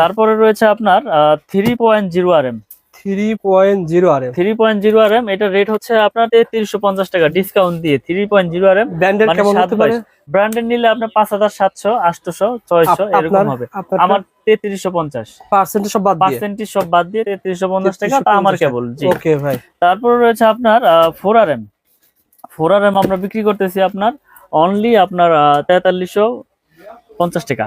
তারপরে রয়েছে আপনার three point zero R M three point zero R M three point zero R M rate হচ্ছে আপনার তেত্রিশশো পঞ্চাশ টাকা ডিসকাউন্ট দিয়ে three point zero R M branded নিলে আপনার পাঁচ হাজার সাতশো আটশোশো ছয়শো এরকম হবে। আমার তেত্রিশশো পঞ্চাশ। পার্সেন্টেজ সব বাদ পার্সেন্টেজ সব বাদ দিয়ে তেত্রিশশো পঞ্চাশ টাকা তা আমার কেবল জি। ওকে ভাই। তারপর রয়েছে আপনার four R M four R M আমরা বিক্রি করতেছি আপনার অনলি আপনার তেতাল্লিশশো পঞ্চাশ টাকা।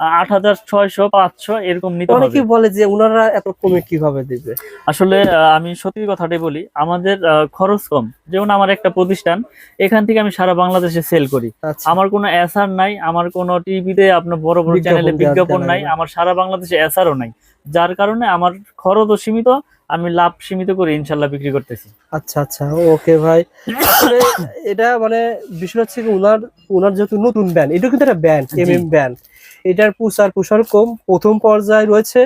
আট হাজার ছয়শো পাঁচশো এরকম নিতে হবে। অনেকেই বলে যে ওনারা এত কমে কীভাবে দিবে? আসলে আহ, আমি সত্যি কথাটাই বলি আমাদের খরচ কম। যেমন আমার একটা প্রতিষ্ঠান এখান থেকে আমি সারা বাংলাদেশে সেল করি। আচ্ছা। আমার কোনো এসআর নাই আমার কোনো টিভিতে আপনার বড় বড় বিজ্ঞাপন চ্যানেলে বিজ্ঞাপন নাই আমার সারা বাংলাদেশে এসআরও নাই। যার কারণে আমার খরচও সীমিত আমি লাভ সীমিত করে ইনশাল্লাহ বিক্রি করতেছি। আচ্ছা আচ্ছা ওকে ভাই। এটা মানে বিষয় হচ্ছে যেহেতু নতুন ব্যান্ড এটা কিন্তু একটা ব্যান্ড জি। এম এম ব্যান্ড এটার প্রচার প্রসার কম। প্রথম পর্যায়ে রয়েছে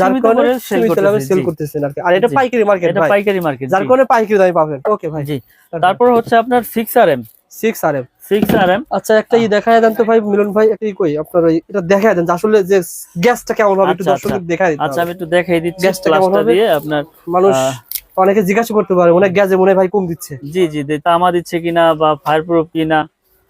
যার কারণে করে সেল। করতেছেন আর কি। আর এটা পাইকারি মার্কেট এটা পাইকারি মার্কেট যার কারণে পাইকারি দামে পাবেন। ওকে ভাই। জি। তারপর হচ্ছে আপনার আর আর আর আচ্ছা একটা ই দেখায় দেন তো ভাই মিলন ভাই একটা কই? আপনার এটা দেখায় দেন আসলে যে গ্যাসটা কেমন হবে একটু আচ্ছা, দর্শকদের দেখায় দিতে আচ্ছা আমি একটু দেখাই দিচ্ছি গ্যাসটা কেমন হবে? দিয়ে আপনার মানুষ অনেকে জিজ্ঞাসা করতে পারে হয় গ্যাসে মনে হয় ভাই কম দিচ্ছে। জি জি তামা দিচ্ছে কিনা বা ফায়ার প্রুফ কিনা।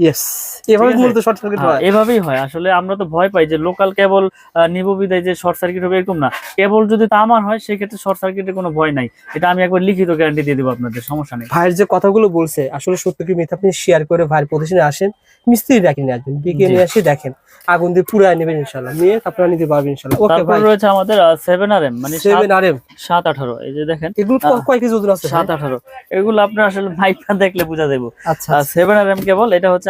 ইয়েস এভাবে মূলত শর্ট সার্কিট হ্যাঁ, হয়। এভাবেই হয়। আসলে আমরা তো ভয় পাই যে লোকাল কেবল নিব বিদায় যে শর্ট সার্কিট হবে এরকম না। কেবল যদি তামার হয় সেক্ষেত্রে শর্ট সার্কিটের কোনো ভয় নাই। এটা আমি একবার লিখিত গ্যারান্টি দিয়ে দেবো আপনাদের সমস্যা নেই। ভাইয়ের যে কথাগুলো বলছে আসলে সত্য কি মিথ্যা আপনি শেয়ার করে ভাইয়ের প্রতিষ্ঠানে আসেন মিস্ত্রি ডাকি নিয়ে আসবেন বিকে নিয়ে আসি দেখেন। আগুন দিয়ে পুরাই নেবেন ইনশাল্লাহ নিয়ে আপনারা নিতে পারবেন ইনশাল্লাহ ওকে ভাই। রয়েছে আমাদের সেভেন আর এম মানে সেভেন আর এম সাত আঠারো এই যে দেখেন। এগুলো কয় কেজি ওজন আছে সাত আঠারো। এগুলো আপনার আসলে মাইকটা দেখলে বোঝা যাব আচ্ছা সেভেন আর এম কেবল এটা হচ্ছে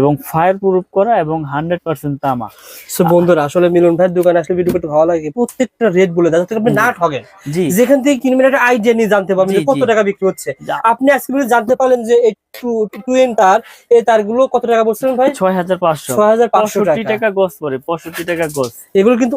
এবং ফায়ার প্রুফ করা এবং হান্ড্রেড পার্সেন্ট তামা। সো বন্ধুরা আসলে মিলন ভাইয়ের দোকানে আসলে ভিডিও করতে ভালো লাগে। প্রত্যেকটা রেট বলে দেয় আপনি না ঠকেন জি। যেখান থেকে কিনবেন একটা আইডিয়া নিয়ে জানতে পারবেন যে কত টাকা বিক্রি হচ্ছে। আপনি আজকে জানতে পারলেন যে এই তার এই তারগুলো কত টাকা বলছিলেন ভাই? ছয় হাজার পাঁচশো। ছয় হাজার পাঁচশো টাকা। গোস পরে পঁয়ষট্টি টাকা গোস এগুলো কিন্তু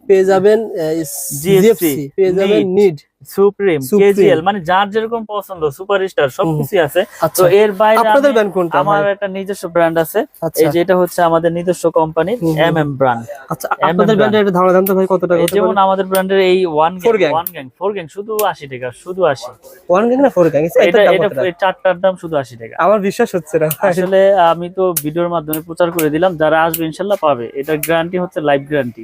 পেয়ে যাবেন জিএফসি পেয়ে যাবেন নিড সুপ্রিম কেজিএল মানে যার যেরকম পছন্দ সুপারস্টার সবকিছু আছে। তো আচ্ছা এর বাইরে আপনাদের কোনটা আমার একটা নিজস্ব ব্র্যান্ড আছে। আচ্ছা। এই যে হচ্ছে আমাদের নিজস্ব ব্র্যান্ড আচ্ছা আপনাদের brand। একটা ধারণা দেন তো ভাই কত টাকা যেমন আমাদের ব্র্যান্ডের এই one gang one gang four gang শুধু আশি টাকা শুধু আশি। ওয়ান গ্যাং না ফোর গ্যাং এটা এটা চারটার দাম শুধু আশি টাকা। আমার বিশ্বাস হচ্ছে না আসলে আমি তো ভিডিওর মাধ্যমে প্রচার করে দিলাম যারা আসবে ইনশাল্লাহ পাবে। এটা গ্যারান্টি হচ্ছে লাইফ গ্যারান্টি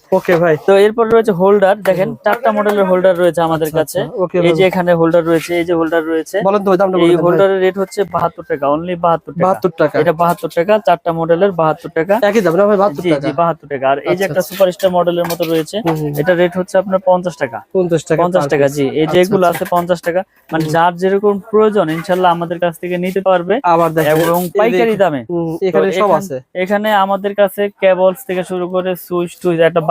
ওকে ভাই। তো এরপর রয়েছে হোল্ডার দেখেন চারটা মডেলের হোল্ডার রয়েছে আমাদের কাছে। এই যে এখানে হোল্ডার রয়েছে এই যে হোল্ডার রয়েছে। বলেন তো দামটা এই হোল্ডারের রেট হচ্ছে বাহাত্তর টাকা অনলি বাহাত্তর টাকা। 72 টাকা। এটা বাহাত্তর টাকা চারটা মডেলের বাহাত্তর টাকা। একই দাম না ভাই 72 টাকা জি বাহাত্তর টাকা। আর এই যে আচ্ছা, একটা আচ্ছা। সুপারস্টার মডেলের মতো রয়েছে এটা রেট হচ্ছে আপনার পঞ্চাশ টাকা। 50 টাকা পঞ্চাশ per টাকা জি এই আচ্ছা, যেগুলো আচ্ছা। আছে পঞ্চাশ টাকা। মানে যার যেরকম প্রয়োজন ইনশাল্লাহ আমাদের কাছ থেকে নিতে পারবে। আবার এবং পাইকারি দামে। এখানে সব আছে। এখানে আমাদের কাছে কেবলস থেকে শুরু করে সুইচ টুইচ একটা